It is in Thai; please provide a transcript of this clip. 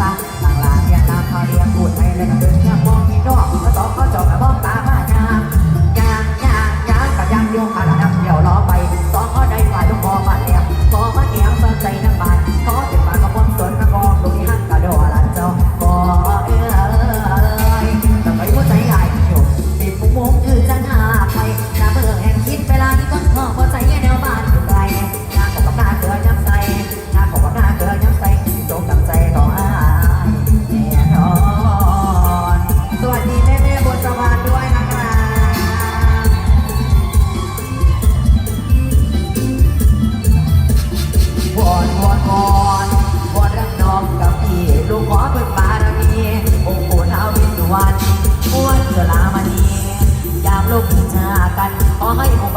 ปะหลังร้านเนี่ยตามเขาเรียกพูดให้เลย กันขอให้อุป